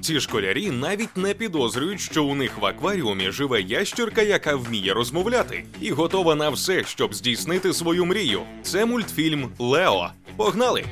Ці школярі навіть не підозрюють, що у них в акваріумі живе ящерка, яка вміє розмовляти, і готова на все, щоб здійснити свою мрію. Це мультфільм Лео. Погнали!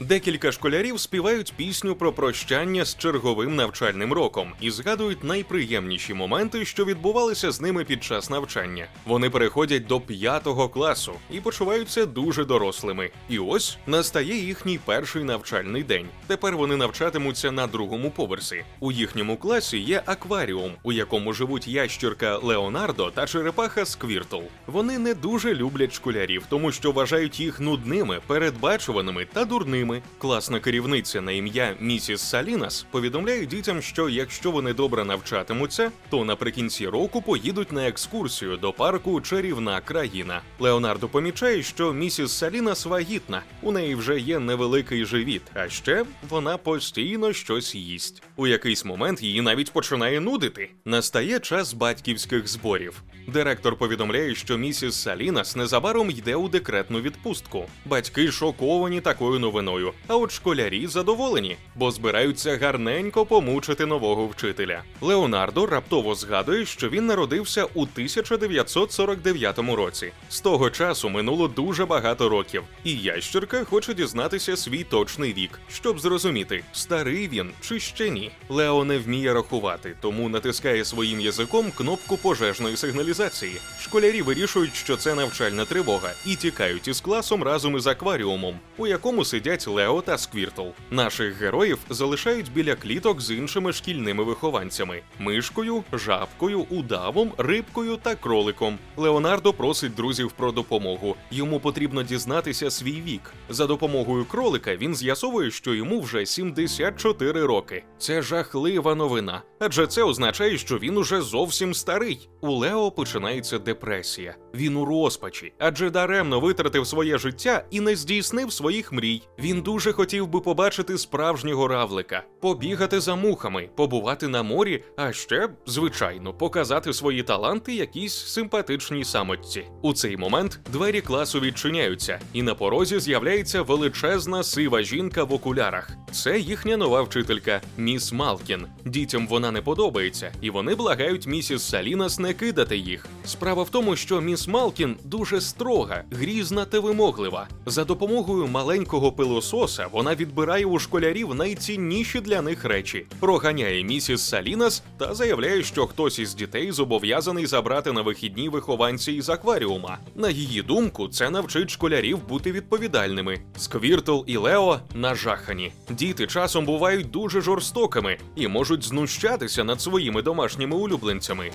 Декілька школярів співають пісню про прощання з черговим навчальним роком і згадують найприємніші моменти, що відбувалися з ними під час навчання. Вони переходять до п'ятого класу і почуваються дуже дорослими. І ось настає їхній перший навчальний день. Тепер вони навчатимуться на другому поверсі. У їхньому класі є акваріум, у якому живуть ящірка Леонардо та черепаха Сквіртл. Вони не дуже люблять школярів, тому що вважають їх нудними, передбачуваними та дурними. Класна керівниця на ім'я місіс Салінас повідомляє дітям, що якщо вони добре навчатимуться, то наприкінці року поїдуть на екскурсію до парку Чарівна країна. Леонардо помічає, що місіс Салінас вагітна. У неї вже є невеликий живіт, а ще вона постійно щось їсть. У якийсь момент її навіть починає нудити. Настає час батьківських зборів. Директор повідомляє, що місіс Салінас незабаром йде у декретну відпустку. Батьки шоковані такою новиною, а от школярі задоволені, бо збираються гарненько помучити нового вчителя. Леонардо раптово згадує, що він народився у 1949 році. З того часу минуло дуже багато років, і ящерка хоче дізнатися свій точний вік, щоб зрозуміти, старий він чи ще ні. Лео не вміє рахувати, тому натискає своїм язиком кнопку пожежної сигналізації. Школярі вирішують, що це навчальна тривога, і тікають із класом разом із акваріумом, у якому сидять Лео та Сквіртл. Наших героїв залишають біля кліток з іншими шкільними вихованцями: мишкою, жабкою, удавом, рибкою та кроликом. Леонардо просить друзів про допомогу. Йому потрібно дізнатися свій вік. За допомогою кролика він з'ясовує, що йому вже 74 роки. Це жахлива новина, адже це означає, що він уже зовсім старий. У Лео починається депресія. Він у розпачі, адже даремно витратив своє життя і не здійснив своїх мрій. Він дуже хотів би побачити справжнього равлика, побігати за мухами, побувати на морі, а ще, звичайно, показати свої таланти якійсь симпатичній самотці. У цей момент двері класу відчиняються, і на порозі з'являється величезна сива жінка в окулярах. Це їхня нова вчителька, міс Малкін. Дітям вона не подобається, і вони благають місіс Салінас не кидати їх. Справа в тому, що міс Малкін дуже строга, грізна та вимоглива. За допомогою маленького пилососа вона відбирає у школярів найцінніші для них речі, проганяє місіс Салінас та заявляє, що хтось із дітей зобов'язаний забрати на вихідні вихованці із акваріума. На її думку, це навчить школярів бути відповідальними. Сквіртл і Лео нажахані. Діти часом бувають дуже жорстокими і можуть знущатися над своїми домашніми улюбленцями.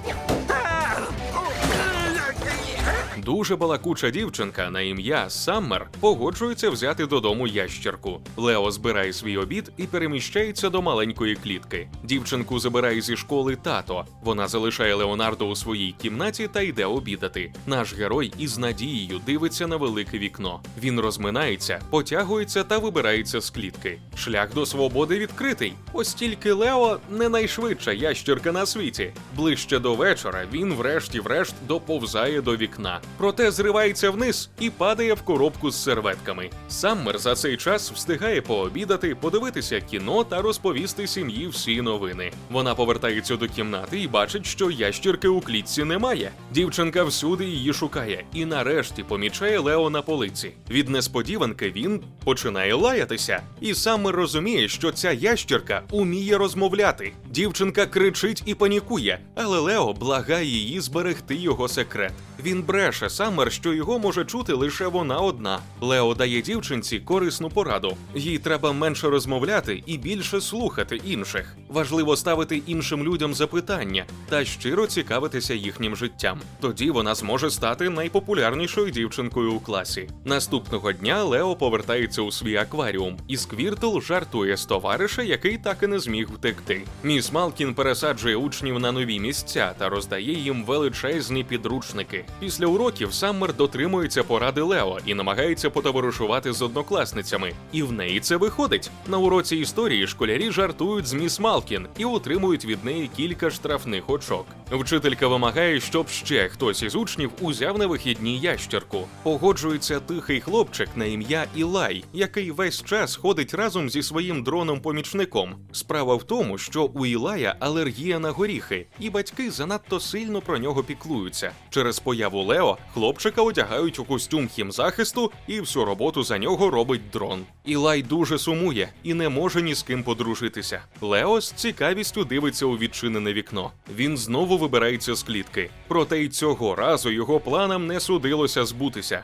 Дуже балакуча дівчинка на ім'я Саммер погоджується взяти додому ящерку. Лео збирає свій обід і переміщається до маленької клітки. Дівчинку забирає зі школи тато. Вона залишає Леонардо у своїй кімнаті та йде обідати. Наш герой із надією дивиться на велике вікно. Він розминається, потягується та вибирається з клітки. Шлях до свободи відкритий. Ось тільки Лео не найшвидша ящерка на світі. Ближче до вечора він, врешті-врешт, доповзає до вікна. Проте зривається вниз і падає в коробку з серветками. Саммер за цей час встигає пообідати, подивитися кіно та розповісти сім'ї всі новини. Вона повертається до кімнати і бачить, що ящірки у клітці немає. Дівчинка всюди її шукає і нарешті помічає Лео на полиці. Від несподіванки він починає лаятися, і Саммер розуміє, що ця ящірка уміє розмовляти. Дівчинка кричить і панікує, але Лео благає її зберегти його секрет. Він бреше Саммер, що його може чути лише вона одна. Лео дає дівчинці корисну пораду. Їй треба менше розмовляти і більше слухати інших. Важливо ставити іншим людям запитання та щиро цікавитися їхнім життям. Тоді вона зможе стати найпопулярнішою дівчинкою у класі. Наступного дня Лео повертається у свій акваріум, і Сквіртл жартує з товариша, який так і не зміг втекти. Міс Малкін пересаджує учнів на нові місця та роздає їм величезні підручники. Після уроків Саммер дотримується поради Лео і намагається потоваришувати з однокласницями. І в неї це виходить. На уроці історії школярі жартують з міс Малкін і отримують від неї кілька штрафних очок. Вчителька вимагає, щоб ще хтось із учнів узяв на вихідні ящерку. Погоджується тихий хлопчик на ім'я Ілай, який весь час ходить разом зі своїм дроном-помічником. Справа в тому, що у Ілая алергія на горіхи, і батьки занадто сильно про нього піклуються. Через появу Лео хлопчика одягають у костюм хімзахисту, і всю роботу за нього робить дрон. Ілай дуже сумує і не може ні з ким подружитися. Лео з цікавістю дивиться у відчинене вікно. Він знову вибирається з клітки. Проте й цього разу його планам не судилося збутися.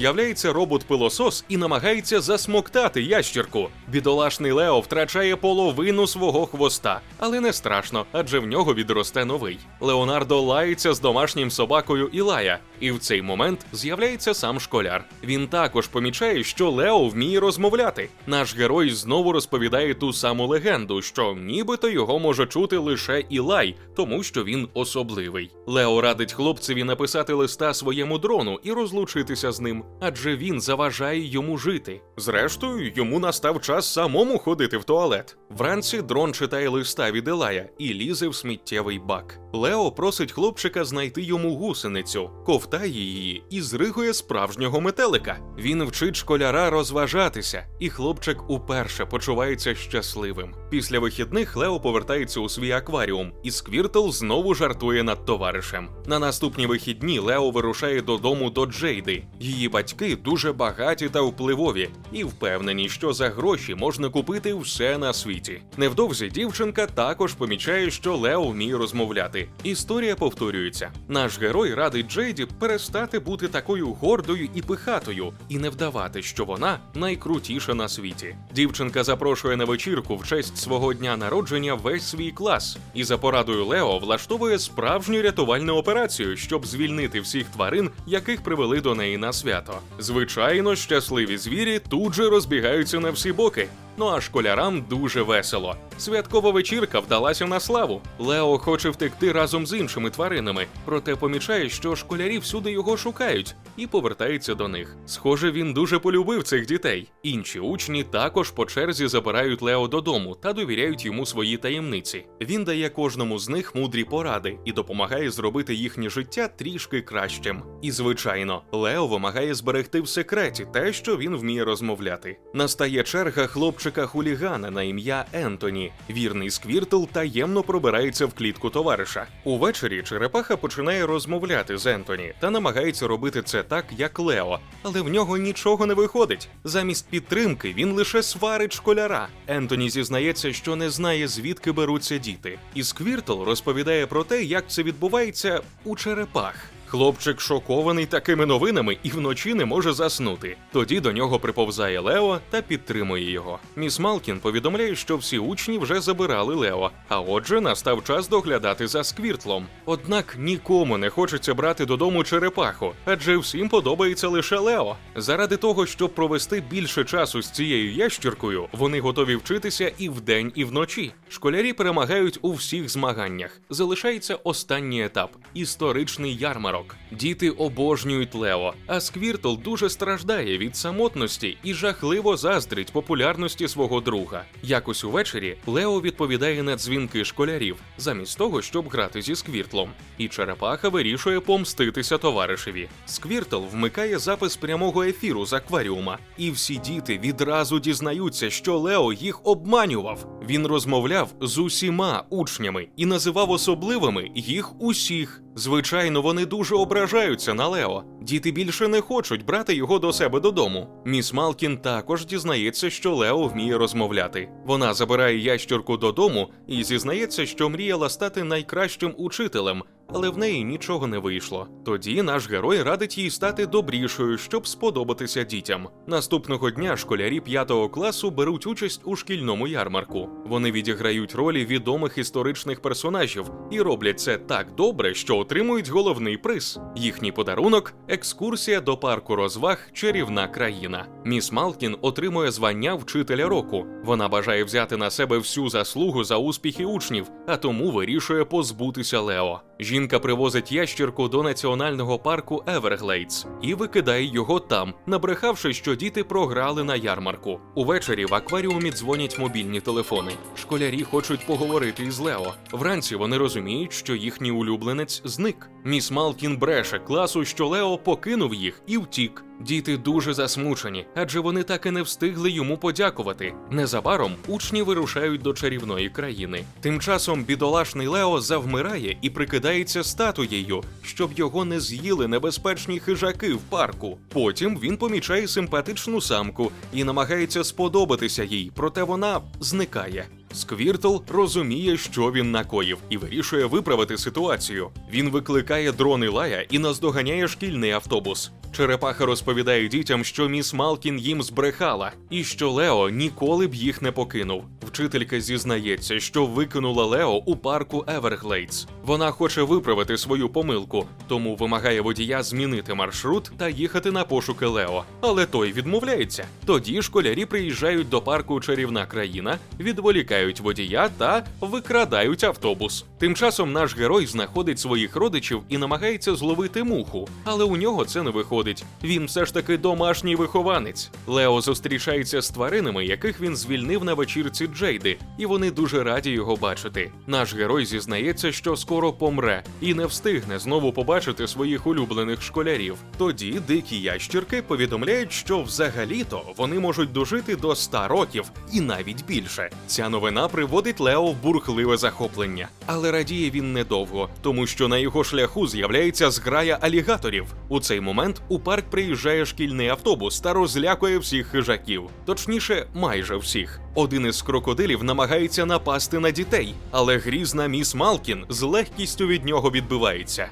З'являється робот-пилосос і намагається засмоктати ящірку. Бідолашний Лео втрачає половину свого хвоста, але не страшно, адже в нього відросте новий. Леонардо лається з домашнім собакою Ілая, і в цей момент з'являється сам школяр. Він також помічає, що Лео вміє розмовляти. Наш герой знову розповідає ту саму легенду, що нібито його може чути лише Ілай, тому що він особливий. Лео радить хлопцеві написати листа своєму дрону і розлучитися з ним, адже він заважає йому жити. Зрештою, йому настав час самому ходити в туалет. Вранці дрон читає листа від Ілая і лізе в сміттєвий бак. Лео просить хлопчика знайти йому гусеницю, ковтає її і зригує справжнього метелика. Він вчить школяра розважатися, і хлопчик уперше почувається щасливим. Після вихідних Лео повертається у свій акваріум, і Сквіртл знову жартує над товаришем. На наступні вихідні Лео вирушає додому до Джейди. Її батьки дуже багаті та впливові і впевнені, що за гроші можна купити все на світі. Невдовзі дівчинка також помічає, що Лео вміє розмовляти. Історія повторюється. Наш герой радить Джейді перестати бути такою гордою і пихатою, і не вдавати, що вона найкрутіша на світі. Дівчинка запрошує на вечірку в честь свого дня народження весь свій клас, і за порадою Лео влаштовує справжню рятувальну операцію, щоб звільнити всіх тварин, яких привели до неї на свято. Звичайно, щасливі звірі тут же розбігаються на всі боки. Ну а школярам дуже весело. Святкова вечірка вдалася на славу. Лео хоче втекти разом з іншими тваринами, проте помічає, що школярі всюди його шукають, і повертається до них. Схоже, він дуже полюбив цих дітей. Інші учні також по черзі забирають Лео додому та довіряють йому свої таємниці. Він дає кожному з них мудрі поради і допомагає зробити їхнє життя трішки кращим. І звичайно, Лео вимагає зберегти в секреті те, що він вміє розмовляти. Настає черга хлопчика хулігана на ім'я Ентоні. Вірний сквіртл таємно пробирається в клітку товариша. Увечері черепаха починає розмовляти з Ентоні та намагається робити це так, як Лео, але в нього нічого не виходить. Замість підтримки він лише сварить школяра. Ентоні зізнається, що не знає, звідки беруться діти. І Сквіртл розповідає про те, як це відбувається у черепах. Хлопчик шокований такими новинами і вночі не може заснути. Тоді до нього приповзає Лео та підтримує його. Міс Малкін повідомляє, що всі учні вже забирали Лео, а отже, настав час доглядати за сквіртлом. Однак нікому не хочеться брати додому черепаху, адже всім подобається лише Лео. Заради того, щоб провести більше часу з цією ящіркою, вони готові вчитися і вдень, і вночі. Школярі перемагають у всіх змаганнях. Залишається останній етап історичний ярмарок. Діти обожнюють Лео, а Сквіртл дуже страждає від самотності і жахливо заздрить популярності свого друга. Якось увечері Лео відповідає на дзвінки школярів, замість того, щоб грати зі Сквіртлом. І черепаха вирішує помститися товаришеві. Сквіртл вмикає запис прямого ефіру з акваріума, і всі діти відразу дізнаються, що Лео їх обманював. Він розмовляв з усіма учнями і називав особливими їх усіх. Звичайно, вони дуже ображаються на Лео. Діти більше не хочуть брати його до себе додому. Міс Малкін також дізнається, що Лео вміє розмовляти. Вона забирає ящірку додому і зізнається, що мріяла стати найкращим учителем, але в неї нічого не вийшло. Тоді наш герой радить їй стати добрішою, щоб сподобатися дітям. Наступного дня школярі п'ятого класу беруть участь у шкільному ярмарку. Вони відіграють ролі відомих історичних персонажів і роблять це так добре, що отримують головний приз. Їхній подарунок екскурсія до парку розваг Чарівна країна. Міс Малкін отримує звання вчителя року. Вона бажає взяти на себе всю заслугу за успіхи учнів, а тому вирішує позбутися Лео. Жінка привозить ящірку до національного парку Еверглейдс і викидає його там, набрехавши, що діти програли на ярмарку. Увечері в акваріумі дзвонять мобільні телефони. Школярі хочуть поговорити із Лео. Вранці вони розуміють, що їхній улюбленець зник. Міс Малкін бреше класу, що Лео покинув їх і втік. Діти дуже засмучені, адже вони так і не встигли йому подякувати. Незабаром учні вирушають до чарівної країни. Тим часом бідолашний Лео завмирає і прикидається статуєю, щоб його не з'їли небезпечні хижаки в парку. Потім він помічає симпатичну самку і намагається сподобатися їй, проте вона зникає. Сквіртл розуміє, що він накоїв, і вирішує виправити ситуацію. Він викликає дрони Лая і наздоганяє шкільний автобус. Черепаха розповідає дітям, що міс Малкін їм збрехала, і що Лео ніколи б їх не покинув. Вчителька зізнається, що викинула Лео у парку Еверглейдс. Вона хоче виправити свою помилку, тому вимагає водія змінити маршрут та їхати на пошуки Лео. Але той відмовляється. Тоді школярі приїжджають до парку Чарівна країна, відволікають водія та викрадають автобус. Тим часом наш герой знаходить своїх родичів і намагається зловити муху, але у нього це не виходить. Він все ж таки домашній вихованець. Лео зустрічається з тваринами, яких він звільнив на вечірці Джейди, і вони дуже раді його бачити. Наш герой зізнається, що скоро помре і не встигне знову побачити своїх улюблених школярів. Тоді дикі ящірки повідомляють, що взагалі-то вони можуть дожити до 100 років і навіть більше. Ця новина приводить Лео в бурхливе захоплення, але радіє він недовго, тому що на його шляху з'являється зграя алігаторів. У цей момент у парк приїжджає шкільний автобус та розлякує всіх хижаків, точніше, майже всіх. Один із крокодилів намагається напасти на дітей, але грізна міс Малкін з легкістю від нього відбивається.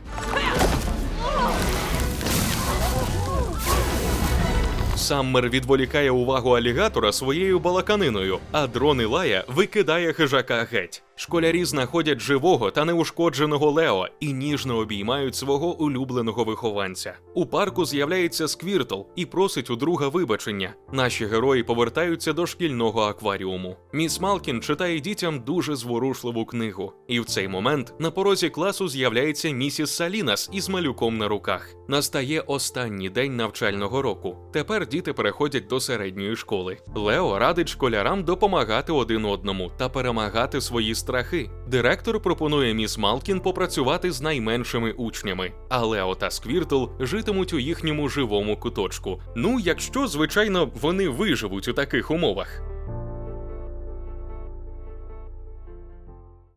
Саммер відволікає увагу алігатора своєю балаканиною, а дрон Ілая викидає хижака геть. Школярі знаходять живого та неушкодженого Лео і ніжно обіймають свого улюбленого вихованця. У парку з'являється Сквіртл і просить у друга вибачення. Наші герої повертаються до шкільного акваріуму. Міс Малкін читає дітям дуже зворушливу книгу, і в цей момент на порозі класу з'являється місіс Салінас із малюком на руках. Настає останній день навчального року. Тепер діти переходять до середньої школи. Лео радить школярам допомагати один одному та перемагати свої страхи. Директор пропонує міс Малкін попрацювати з найменшими учнями, а Лео та Сквіртл житимуть у їхньому живому куточку. Ну, якщо, звичайно, вони виживуть у таких умовах.